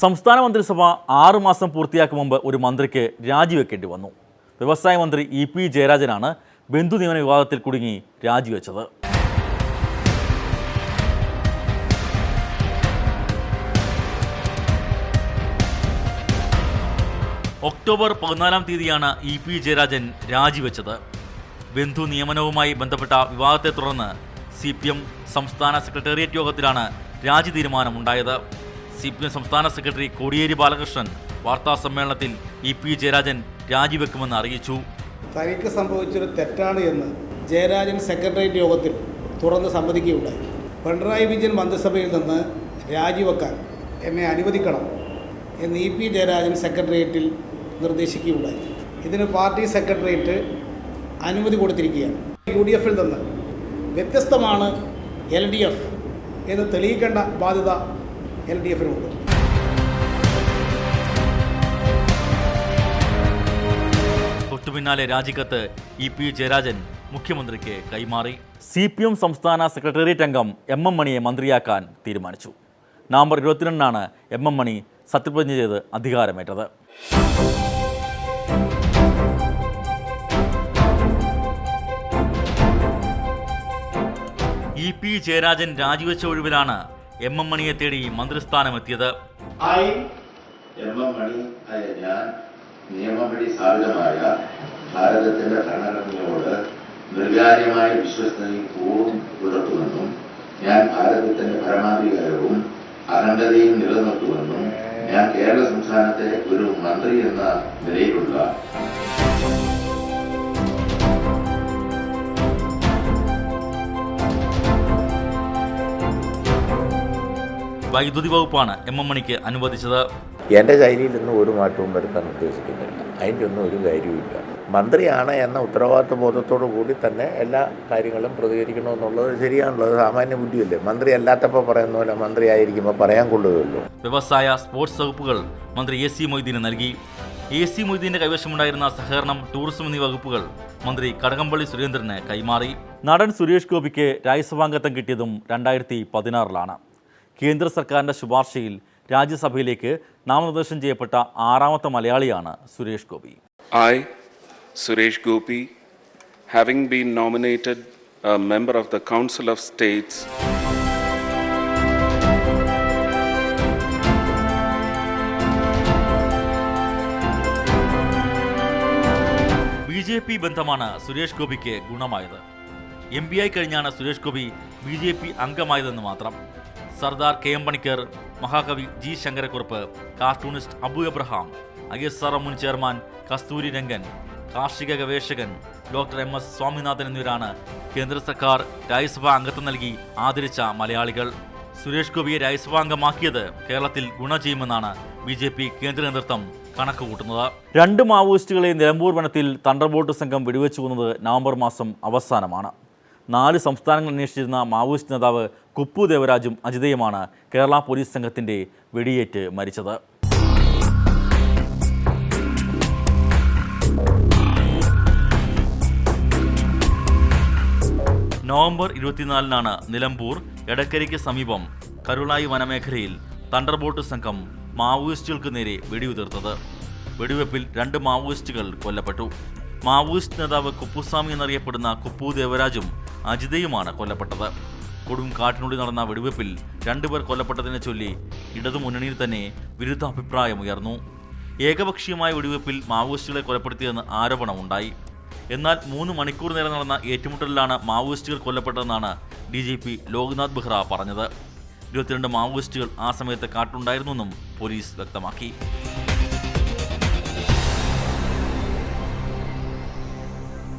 സംസ്ഥാന മന്ത്രിസഭ ആറ് മാസം പൂർത്തിയാക്കും മുമ്പ് ഒരു മന്ത്രിക്ക് രാജിവെക്കേണ്ടി വന്നു. വ്യവസായ മന്ത്രി ഇ പി ജയരാജനാണ് ബന്ധു നിയമന വിവാദത്തിൽ കുടുങ്ങി രാജിവെച്ചത്. ഒക്ടോബർ പതിനാലാം തീയതിയാണ് ഇ പി ജയരാജൻ രാജിവെച്ചത്. ബന്ധു നിയമനവുമായി ബന്ധപ്പെട്ട വിവാദത്തെ തുടർന്ന് സി പി എം സംസ്ഥാന സെക്രട്ടേറിയറ്റ് യോഗത്തിലാണ് രാജി തീരുമാനമുണ്ടായത്. സി പി എം സംസ്ഥാന സെക്രട്ടറി കോടിയേരി ബാലകൃഷ്ണൻ വാർത്താ സമ്മേളനത്തിൽ ഇ പി ജയരാജൻ രാജിവെക്കുമെന്ന് അറിയിച്ചു. തനിക്ക് സംഭവിച്ചൊരു തെറ്റാണ് എന്ന് ജയരാജൻ സെക്രട്ടേറിയറ്റ് യോഗത്തിൽ തുറന്ന് സമ്മതിക്കുകയുണ്ടായി. പിണറായി വിജയൻ മന്ത്രിസഭയിൽ നിന്ന് രാജിവെക്കാൻ എന്നെ അനുവദിക്കണം എന്ന് ഇ പി ജയരാജൻ സെക്രട്ടേറിയറ്റിൽ നിർദ്ദേശിക്കുകയുണ്ടായി. ഇതിന് പാർട്ടി സെക്രട്ടേറിയറ്റ് അനുമതി കൊടുത്തിരിക്കുകയാണ്. യു ഡി എഫിൽ നിന്ന് വ്യത്യസ്തമാണ് എൽ ഡി എഫ് എന്ന് തെളിയിക്കേണ്ട ബാധ്യത എൽ ഡി എഫിനുമുണ്ട് തൊട്ടുപിന്നാലെ രാജിക്കത്ത് ഇ പി ജയരാജൻ മുഖ്യമന്ത്രിക്ക് കൈമാറി. സി പി എം സംസ്ഥാന സെക്രട്ടേറിയറ്റ് അംഗം എം എം മണിയെ മന്ത്രിയാക്കാൻ തീരുമാനിച്ചു. നവംബർ ഇരുപത്തിരണ്ടിനാണ് എം എം മണി സത്യപ്രതിജ്ഞ ചെയ്ത് അധികാരമേറ്റത്. ഇ പി ജയരാജൻ രാജിവെച്ച ഒഴിവിലാണ് എം എം മണിയെ തേടി മന്ത്രിസ്ഥാനമെത്തിയത് എം മണി ഞാൻ നിയമപടി സ്ഥാപിതമായ ഭാരതത്തിന്റെ ഭരണഘടനയോട് നിർവ്യാജമായ വിശ്വസ്തയും പൂർവം പുലർത്തുമെന്നും ഞാൻ ഭാരതത്തിന്റെ പരമാധികാരവും അഖണ്ഡതയും നിലനിർത്തുമെന്നും ഞാൻ കേരള സംസ്ഥാനത്തെ ഒരു മന്ത്രി എന്ന നിലയിലുള്ള വൈദ്യുതി വകുപ്പാണ് എം എം മണിക്ക് അനുവദിച്ചത്. എന്റെ നിന്ന് ഒരു മാറ്റവും വരുത്താൻ ഉദ്ദേശിക്കുന്നില്ല. അതിന്റെ ഒന്നും ഒരു കാര്യവുമില്ല. മന്ത്രിയാണ് എന്ന ഉത്തരവാദിത്വ ബോധത്തോടു കൂടി തന്നെ എല്ലാ കാര്യങ്ങളും പ്രതികരിക്കണമെന്നുള്ളത് ശരിയാണല്ലോ. അത് സാമാന്യ ബുദ്ധിയല്ലേ? മന്ത്രി അല്ലാത്തപ്പോൾ പറയുന്ന പോലെ മന്ത്രി ആയിരിക്കുമ്പോൾ പറയാൻ കൊള്ളുകയുള്ളൂ. വ്യവസായ സ്പോർട്സ് വകുപ്പുകൾ മന്ത്രി എ സി മൊയ്തീന് നൽകി. എ സി മൊയ്തീന്റെ കൈവശമുണ്ടായിരുന്ന സഹകരണം ടൂറിസം എന്നീ വകുപ്പുകൾ മന്ത്രി കടകംപള്ളി സുരേന്ദ്രന് കൈമാറി. നടൻ സുരേഷ് ഗോപിക്ക് രാജ്യസഭാംഗത്വം കിട്ടിയതും രണ്ടായിരത്തി പതിനാറിലാണ്. കേന്ദ്ര സർക്കാരിന്റെ ശുപാർശയിൽ രാജ്യസഭയിലേക്ക് നാമനിർദ്ദേശം ചെയ്യപ്പെട്ട ആറാമത്തെ മലയാളിയാണ് Suresh Gopi. I Suresh Gopi having been nominated member of the council of states B J P ബന്ധമാണ് സുരേഷ് ഗോപിക്ക് ഗുണമായത്. എം പി ആയി കഴിഞ്ഞാണ് Suresh Gopi B J P അംഗമായതെന്ന് മാത്രം. സർദാർ കെ എം പണിക്കർ മഹാകവി G Sankara Kurup cartoonist Abu Abraham I S R മുൻ chairman Kasturi Rangan കാർഷിക ഗവേഷകൻ ഡോക്ടർ എം. എസ്. സ്വാമിനാഥൻ എന്നിവരാണ് കേന്ദ്ര സർക്കാർ രാജ്യസഭാ അംഗത്വം നൽകി ആദരിച്ച മലയാളികൾ. സുരേഷ് ഗോപിയെ രാജ്യസഭാംഗമാക്കിയത് കേരളത്തിൽ ഗുണം ചെയ്യുമെന്നാണ് ബി ജെ പി കേന്ദ്ര നേതൃത്വം കണക്കുകൂട്ടുന്നത്. രണ്ട് മാവോയിസ്റ്റുകളെ നിലമ്പൂർ വനത്തിൽ തണ്ടർബോട്ട് സംഘം വെടിവെച്ചു കൊന്നത് നവംബർ മാസം അവസാനമാണ്. നാല് സംസ്ഥാനങ്ങൾ അന്വേഷിച്ചിരുന്ന മാവോയിസ്റ്റ് നേതാവ് കുപ്പു ദേവരാജും അജിതയുമാണ് കേരള പോലീസ് സംഘത്തിന്റെ വെടിയേറ്റ് മരിച്ചത്. നവംബർ ഇരുപത്തിനാലിനാണ് നിലമ്പൂർ എടക്കരയ്ക്ക് സമീപം കരുളായി വനമേഖലയിൽ തണ്ടർബോട്ട് സംഘം മാവോയിസ്റ്റുകൾക്ക് നേരെ വെടിയുതിർത്തത്. വെടിവെപ്പിൽ രണ്ട് മാവോയിസ്റ്റുകൾ കൊല്ലപ്പെട്ടു. മാവോയിസ്റ്റ് നേതാവ് കുപ്പുസ്വാമി എന്നറിയപ്പെടുന്ന കുപ്പു ദേവരാജും അജിതയുമാണ് കൊല്ലപ്പെട്ടത്. കൊടും കാട്ടിനുള്ളിൽ നടന്ന വെടിവെപ്പിൽ രണ്ടുപേർ കൊല്ലപ്പെട്ടതിനെ ചൊല്ലി ഇടതുമുന്നണിയിൽ തന്നെ വിരുദ്ധ അഭിപ്രായമുയർന്നു ഏകപക്ഷീയമായ വെടിവെപ്പിൽ മാവോയിസ്റ്റുകളെ കൊലപ്പെടുത്തിയെന്ന് ആരോപണമുണ്ടായി. എന്നാൽ മൂന്ന് മണിക്കൂർ നേരം നടന്ന ഏറ്റുമുട്ടലിലാണ് മാവോയിസ്റ്റുകൾ കൊല്ലപ്പെട്ടതെന്നാണ് D G P Loknath Behera പറഞ്ഞത്. ഇരുപത്തിരണ്ട് മാവോയിസ്റ്റുകൾ ആ സമയത്ത് കാട്ടുണ്ടായിരുന്നുവെന്നും പോലീസ് വ്യക്തമാക്കി.